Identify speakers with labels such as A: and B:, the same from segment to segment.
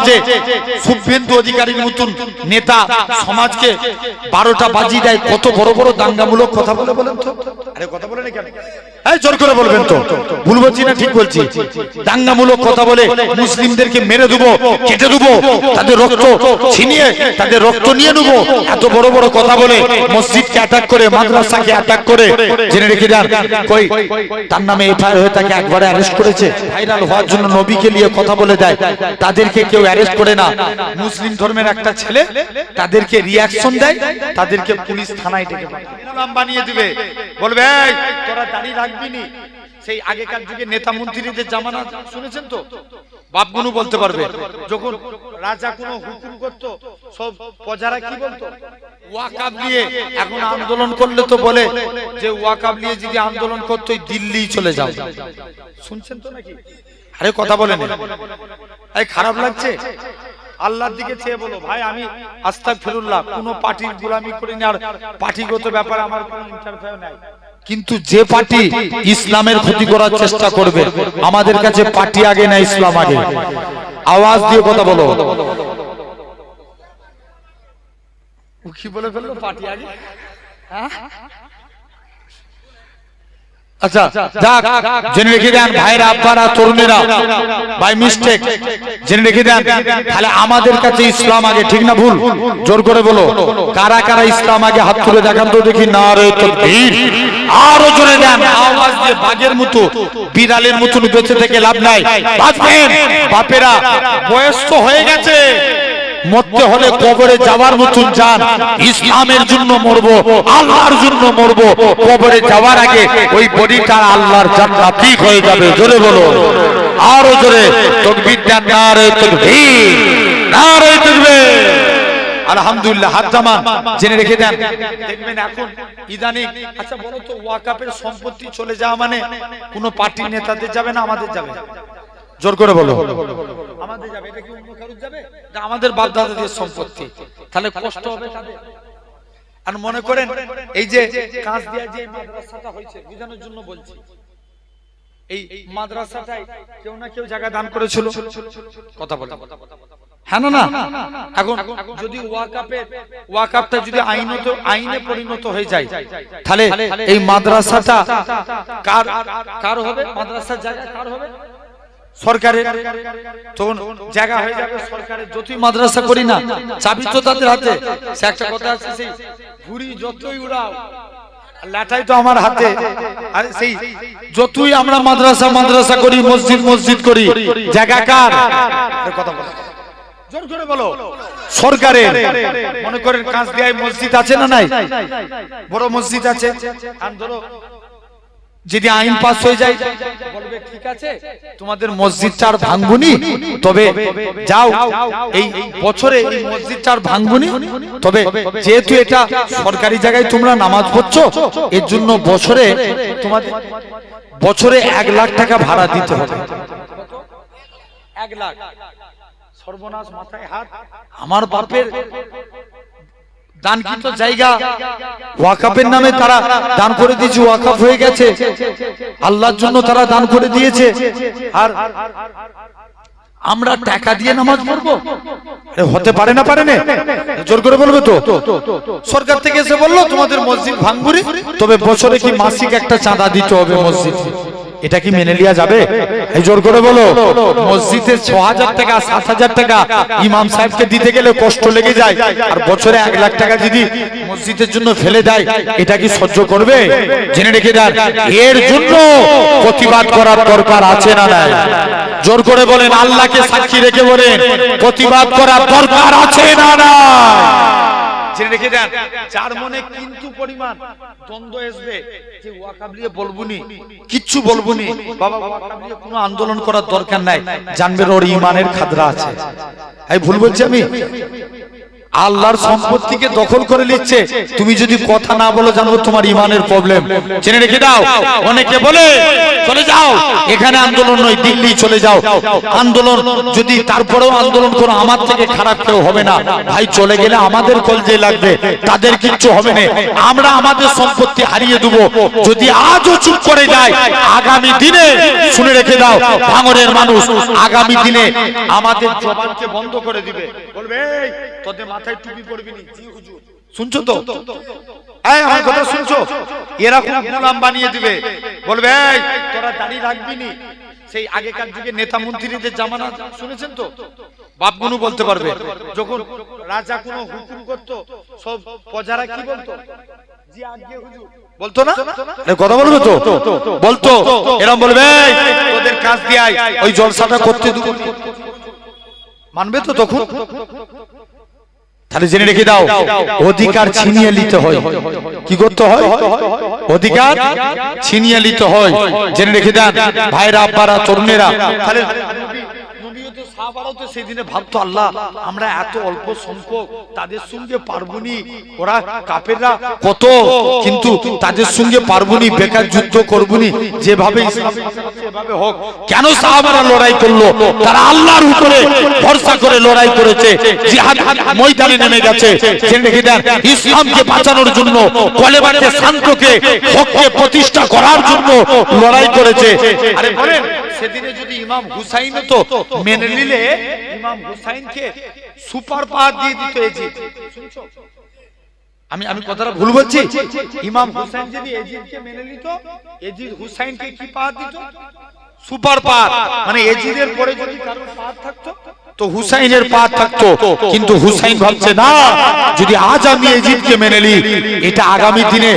A: সমাজে শুভেন্দু অধিকারীর মতন নেতা সমাজকে বারোটা বাজি দেয়, কত বড় বড় দাঙ্গামূলক কথা বলে বলেন তো? আরে কথা বলে কেন? এই জোর করে বলবেন তো। ভুল বলছি না ঠিক বলছি? দাঙ্গামূলক কথা বলে মুসলিমদেরকে মেরে দেবো কেটে দেবো তাদের রক্ত ছিনিয়ে তাদের রক্ত নিয়ে নেব। এত বড় বড় কথা বলে মসজিদকে অ্যাটাক করে মাদ্রাসাকে অ্যাটাক করে জেনে রেখে যান। কই তার নামে এফআইআর হয়ে তাকে একবারে অ্যারেস্ট করেছে। ভাইরাল হওয়ার জন্য নবীকে নিয়ে কথা বলে দেয় তাদেরকে কেউ অ্যারেস্ট করে না। মুসলিম ধর্মের একটা ছেলে তাদেরকে রিয়াকশন দেয় তাদেরকে পুলিশ থানায় ডেকে বানিয়ে দিবে। বলবে "এই, তোরা দাঁড়িয়ে রাখবি নি সেই আগেকার যুগে নেতা মন্ত্রীদের জামানা শুনেছেন তো? বাপগুনু বলতে পারবে। যখন রাজা কোনো হুকুম করত সব প্রজারা কি বলতো? ওয়াকাব নিয়ে এখন আন্দোলন করলে তো বলে যে ওয়াকাব নিয়ে যদি আন্দোলন করতো দিল্লি চলে যাও। শুনছেন তো নাকি? আরে কথা বলেন। এই খারাপ লাগছে? আল্লাহর দিকে চেয়ে বলো ভাই আমি আস্তাক ফিরুল্লাহ কোনো পার্টির গোলামি করিনি আর পার্টিগত ব্যাপারে আমার কোনো ইন্টারফেয়ার নাই। কিন্তু যে পার্টি ইসলামের ক্ষতি করার চেষ্টা করবে আমাদের কাছে পার্টি আগে না ইসলাম আগে। আওয়াজ দিয়ে কথা বলো। কি বলে ফেলল? পার্টি আগে? হ্যাঁ? আচ্ছা যাক জেনে রেখে দেন ভাইরা আব্বারা তরুণেরা বাই মিস্টেক জেনে রেখে দেন। তাহলে আমাদের কাছে ইসলাম আগে ঠিক না ভুল? জোর করে বলো কারা কারা ইসলাম আগে হাত তুলে দেখান তো দেখি না রে তকবীর। আরও জোরে দেন আওয়াজ দিয়ে বাঘের মতো বিড়ালের মতন বেঁচে থেকে লাভ নাই। বাঁচবেন। বাপেরা বয়স তো হয়ে গেছে। মরতে হলে কবরে যাওয়ার মতন যান। ইসলামের জন্য মরবো, আল্লাহর জন্য মরবো। কবরে যাওয়ার আগে ওই বডিটা আল্লাহর জান্নাতি হয়ে যাবে, জোরে বলো। আরও জোরে তকবীর দেন নারে তকবীর নারে তকবীর। আলহামদুলিল্লাহ, হাত জামান, জেনে রেখে দেন। দেখবেন এখন ইদানিং আচ্ছা বলো তো, ওয়াকাপের সম্পত্তি চলে যাওয়া মানে কোন পার্টির নেতাদের যাবে না আমাদের যাবে? জোর করে বলো। আমাদের যাবে, এটা কি অন্য কারোর যাবে এটা আমাদের বাপ দাদাদের সম্পত্তি তাহলে কষ্ট হবে আর মনে করেন এই যে কাজ দিয়া যে মাদ্রাসাটা হয়েছে বোঝানোর জন্য বলছি। এই মাদ্রাসাটাই কেউ না কেউ জায়গা দান করেছিল। কথা বলে হ্যাঁ না না? এখন যদি ওয়াকাপের ওয়াকাপটা যদি আইনত আইনে পরিণত হয়ে যায় তাহলে এই মাদ্রাসাটা কার কার হবে? মাদ্রাসার জায়গা কার হবে? সরকারের তখন জায়গা হয়ে যাবে, সরকারের যতই মাদ্রাসা করি না, চাবি তো তাদের হাতে। সে একটা কথা আছে, সেই ঘুরি যতই উড়াও লাটাই তো আমার হাতে। আরে সেই যতই আমরা মাদ্রাসা মাদ্রাসা করি, মসজিদ মসজিদ করি, জায়গা কার? কথা বলো। জোর করে বলো। মনে করেন কাজ দেয় মসজিদ আছে না নাই? বড় মসজিদ আছে। যদি আইন পাস হয়ে যায়, বলবে, ঠিক আছে, তোমাদের মসজিদটা আর ভাঙবুনি তবে যাও, এই বছরে এই মসজিদটা আর ভাঙবুনি তবে যেহেতু এটা সরকারি জায়গায় তোমরা নামাজ পড়ছো, এর জন্য বছরে তোমাদের, বছরে এক লাখ টাকা ভাড়া দিতে হবে। এক লাখ। সর্বনাশ মাথায় হাত। আমার বাপের দানকৃত জায়গা? ওয়াকাফের নামে তারা দান করে দিয়েছে ওয়াকাফ হয়ে গেছে। আল্লাহর জন্য তারা দান করে দিয়েছে। আর আমরা টাকা দিয়ে নামাজ পড়ব? হতে পারে না পারে না? জোর করে বলবে তো। সরকার থেকে এসে বলল তোমাদের মসজিদ ভাঙবুরি তবে বছরে কি মাসিক একটা চাঁদা দিতে হবে মসজিদ? এটা কি মেনে লিয়া যাবে? এই জোর করে বলো। মসজিদে ছ হাজার টাকা সাত হাজার টাকা ইমাম সাহেবকে দিতে গেলে কষ্ট লেগে যায়। আর বছরে এক লাখ টাকা যদি মসজিদের জন্য ফেলে দেয় এটা কি সহ্য করবে? জেনে রেখে দেন এর জন্য প্রতিবাদ করার দরকার আছে না নাই? জোর করে বলেন আল্লাহকে সাক্ষী রেখে বলেন প্রতিবাদ করার দরকার আছে না না জেনে রেখে দেন চার মনে কিন্তু পরিমাণ দ্বন্দ্ব আসবে যে ওয়াকাবলিয়ে বলবুনি, কিচ্ছু বলবুনি, বাবা, ওয়াকাবলিয়ে কোনো আন্দোলন করার দরকার নাই। জানবে ওর ইমানের খাদরা আছে। ভুল বলছি আমি? আল্লাহর সম্পত্তিকে দখল করে নিচ্ছে। তুমি যদি কথা না বলো জানো তোমার ইমানের প্রবলেম জেনে রেখে দাও। অনেকে বলে চলে যাও। এখানে আন্দোলন নয় দিল্লি চলে যাও। আন্দোলন যদি তারপরেও আন্দোলন করো আমার থেকে খারাপ কেউ হবে না। ভাই চলে গেলে আমাদের কলজে লাগবে। তাদের কিচ্ছু হবে না। আমরা আমাদের সম্পত্তি হারিয়ে দেব। যদি আজও চুপ করে যায় আগামী দিনে শুনে রেখে দাও ভাঙরের মানুষ আগামী দিনে আমাদের জবানকে বন্ধ করে দিবে। বলবে তোদের মাথায় টুপি পড়বি নি। জি হুজুর। শুনছো তো? এই আমার কথা শুনছো? এরকম গোলাম বানিয়ে দিবে। বলবে "এই, তোরা দাঁড়িয়ে রাখবি নি। সেই আগেকার যুগে নেতা মন্ত্রীদের জামানা শুনেছেন তো? বাপগুনু বলতে পারবে যখন রাজা কোনো হুকুম করতো সব প্রজারা কি বলতো? জি আজ্ঞে হুজুর। বলতো না? আরে কথা বলবে তো? বলতো? এরকম বলবে "এই, তোদের কাজ দিয়ে আয়, ওই জলসাটা করতে দেবো মানবে তো তখন? তাহলে জেনে রেখে দাও, অধিকার ছিনিয়ে নিতে হয়। কি করতে হয়? অধিকার ছিনিয়ে নিতে হয়। জেনে রেখে দেন, ভাইরা, আব্বারা, তরুণেরা সেদিনে ভাবতো, আল্লাহ, আমরা এত অল্প সংখ্যক তাদের সঙ্গে ওরা কাপেররা কত, কিন্তু তাদের সঙ্গে বেকার যুদ্ধ যেভাবে হোক। কেন সাহাবারা লড়াই করল? তারা আল্লাহর উপরে ভরসা করে লড়াই করেছে। জিহাদ ময়দানে নেমে গেছে। ইসলামকে বাঁচানোর জন্য কলেবাকে শান্তকে হককে প্রতিষ্ঠা করার জন্য লড়াই করেছে। আরে বলেন সেদিনে যদি ইমাম হুসাইন তো মেনে নিলে ইমাম হুসাইনকে সুপার পাওয়ার দিয়ে দিত এজিদ? আমি আমি কথাটা ভুল বলছি? ইমাম হুসাইন যদি এজিদকে মেনে নিত এজিদ হুসাইনকে কি পাওয়ার দিত? Super power. মানে এজিদের পরে যদি কারও পাওয়ার থাকতো তো হুসাইনের পাওয়ার থাকতো কিন্তু হুসাইন ভাবছে না যদি আজ আমি এজিদকে মেনে নিই এটা আগামী দিনে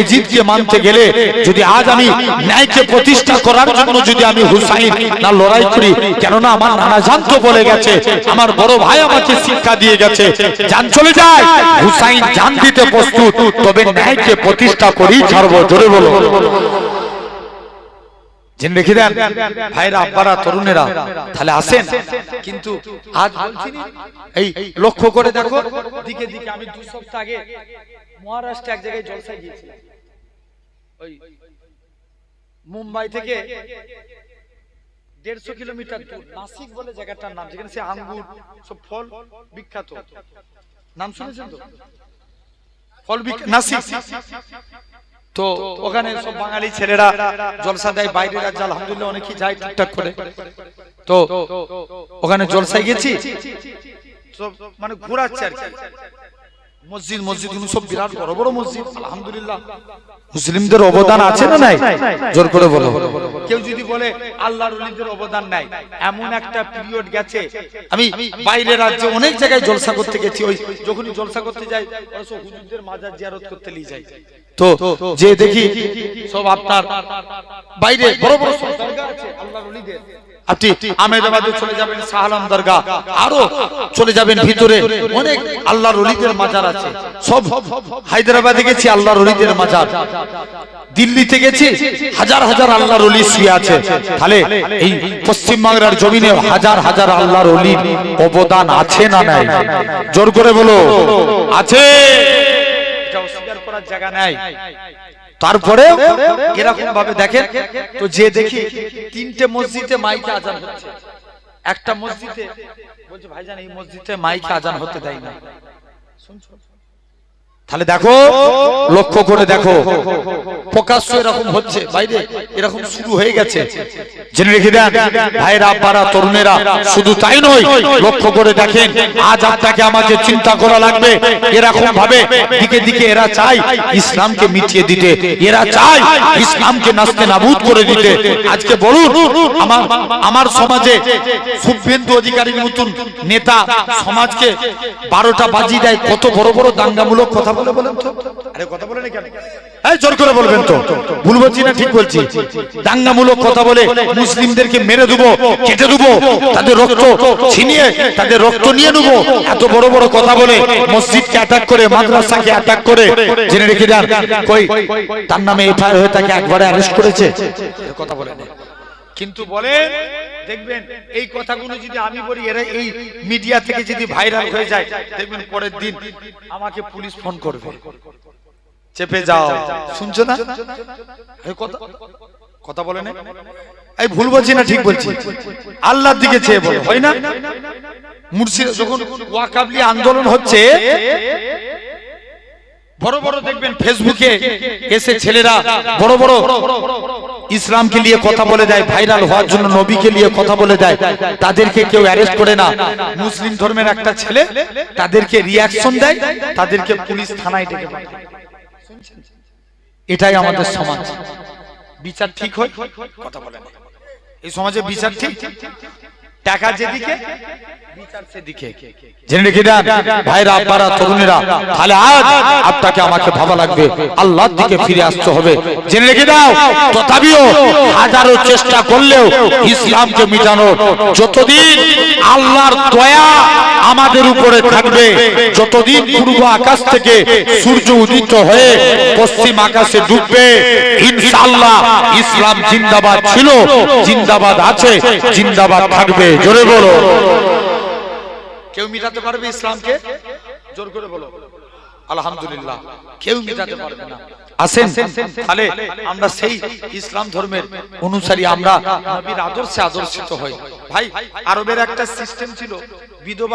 A: এজিদকে মানতে গেলে যদি আজ আমি ন্যায়কে প্রতিষ্ঠা করার জন্য যদি আমি হুসাইন না লড়াই করি কেননা আমার নানা জান তো বলে গেছে আমার বড় ভাই আমাকে শিক্ষা দিয়ে গেছে জান চলে যায় হুসাইন জান দিতে প্রস্তুত তবে ন্যায়কে প্রতিষ্ঠা করি ছাড়বো জোরে বলো। জেনে রেখে দেন, ভাইরা, আব্বারা, তরুণেরা, তাহলে আসেন। কিন্তু আজ বলছি এই লক্ষ্য করে দেখো, দিকে দিকে, আমি দু সপ্তাহ আগে মহারাষ্ট্রে এক জায়গায় জলসায় গিয়েছিলাম। মুম্বাই থেকে দেড়শো কিলোমিটার দূর নাসিক বলে জায়গাটার নাম, যেখানে সে আঙ্গুর, সব ফল বিখ্যাত। নাম শুনেছেন তো? ফল বিখ্যাত নাসিক। তো ওখানে সব বাঙালি ছেলেরা জলসা দেয় বাইরে রাজ্য, আলহামদুলিল্লাহ অনেকেই যায় ঠিকঠাক করে। তো ওখানে জলসায় গেছি? মানে ঘোরাচ্ছে আর কি। মসজিদ মসজিদগুলো সব বিরাট বড় বড় মসজিদ আলহামদুলিল্লাহ। মুসলিমদের অবদান আছে না নাই? জোর করে বলো। কেউ যদি বলে আল্লাহর ওলিদের অবদান নাই এমন একটা পিরিয়ড গেছে। আমি বাইরে রাজ্যে অনেক জায়গায় জলসা করতে গেছি ওই যখনই জলসা করতে যাই সব হুজুরদের মাজার জিয়ারত করতে নিয়ে যায় তো যে দেখি সব আপনার বাইরে বড় বড় সব দরগা আছে। আপনি আহমেদাবাদে চলে যাবেন শাহলাম দরগা আরও চলে যাবেন ভিতরে। অনেক আল্লাহর ওলিদের মাজার আছে। সব হায়দ্রাবাদে গেছি আল্লাহর মাজার। দিল্লিতে গেছি হাজার হাজার আল্লাহর ওলি শুয়ে আছে। তাহলে এই পশ্চিম বাংলার জমিনে হাজার হাজার আল্লাহর ওলির অবদান আছে না নাই? জোর করে বলো আছে। এটা অস্বীকার করার জায়গা নাই। তারপরে এরকম ভাবে দেখেন, তো যে দেখি তিনটে মসজিদে মাইকে আজান হচ্ছে একটা মসজিদে, বলছে, ভাইজান, এই মসজিদে মাইকে আজান হতে দেয় না শুনছো? তাহলে দেখো, লক্ষ্য করে দেখো। প্রকাশ্য এরকম হচ্ছে। বাইরে এরকম শুরু হয়ে গেছে। জেনে রেখে দেন, ভাইরা, আব্বারা, তরুণেরা, শুধু তাই নয়, লক্ষ্য করে দেখেন, আজ আপনাকে আমাকে চিন্তা করা লাগবে, এরকম ভাবে দিকে দিকে এরা চায় ইসলামকে মিটিয়ে দিতে। এরা চায় ইসলামকে নাস্তে নাবুদ করে দিতে। আজকে বলুন, আমার আমার সমাজে শুভেন্দু অধিকারীর মতন নেতা সমাজকে বারোটা বাজি দেয়, কত বড় বড় দাঙ্গামূলক কথা বলে বলেন তো। আরে কথা বলে কেন? এই জোর করে বলবেন তো। ভুল বলছি না ঠিক বলছি। দাঙ্গামূলক কথা বলে মুসলিমদেরকে মেরে দেবো কেটে দেবো তাদের রক্ত ছিনিয়ে তাদের রক্ত নিয়ে নেব। এত বড় বড় কথা বলে মসজিদকে অ্যাটাক করে মাদ্রাসাকে অ্যাটাক করে। জেনে রেখে যান কই? তার নামে এফআইআর হয়ে তাকে একবারে অ্যারেস্ট করেছে। কথা বলে কিন্তু বলে দেখবেন, এই কথাগুলো যদি আমি বলি, এরা এই মিডিয়া থেকে যদি ভাইরাল হয়ে যায়, দেখবেন পরের দিন আমাকে পুলিশ ফোন করবে। চেপে যাও। শুনছো না? কথা কথা বলে না। এই ভুল বলছি না, ঠিক বলছি। আল্লাহর দিকে চেয়ে বলো, হয় না? মুর্শিদ যখন ওয়াকাবলি আন্দোলন হচ্ছে বড় বড় দেখবেন ফেসবুকে এসে ছেলেরা বড় বড় ইসলামকে নিয়ে কথা বলে দেয় ভাইরাল হওয়ার জন্য নবীকে নিয়ে কথা বলে দেয়। তাদেরকে কেউ অ্যারেস্ট করে না। মুসলিম ধর্মের একটা ছেলে তাদেরকে রিয়াকশন দেয় তাদেরকে পুলিশ থানায় ডেকে পাঠায়। এটাই আমাদের সমাজ। বিচার ঠিক হয়? কথা বলে এই সমাজে বিচার ঠিক? টাকা যেদিকে যতদিন আল্লাহর দয়া আমাদের উপরে থাকবে, যতদিন পূর্ব আকাশ থেকে সূর্য উদিত হয়ে পশ্চিম আকাশে ডুববে, ইনশাআল্লাহ ইসলাম জিন্দাবাদ ছিল, জিন্দাবাদ আছে, জিন্দাবাদ থাকবে। জোরে বলো। কেউ মিটাতে পারবে ইসলামকে? জোর করে বলো। আলহামদুলিল্লাহ। কেউ মিটাতে পারবে না। আসেন। তাহলে আমরা সেই ইসলাম ধর্মের অনুসারী আমরা নবীর আদর্শে আদর্শিত হই। ভাই আরবের একটা সিস্টেম ছিল বিধবা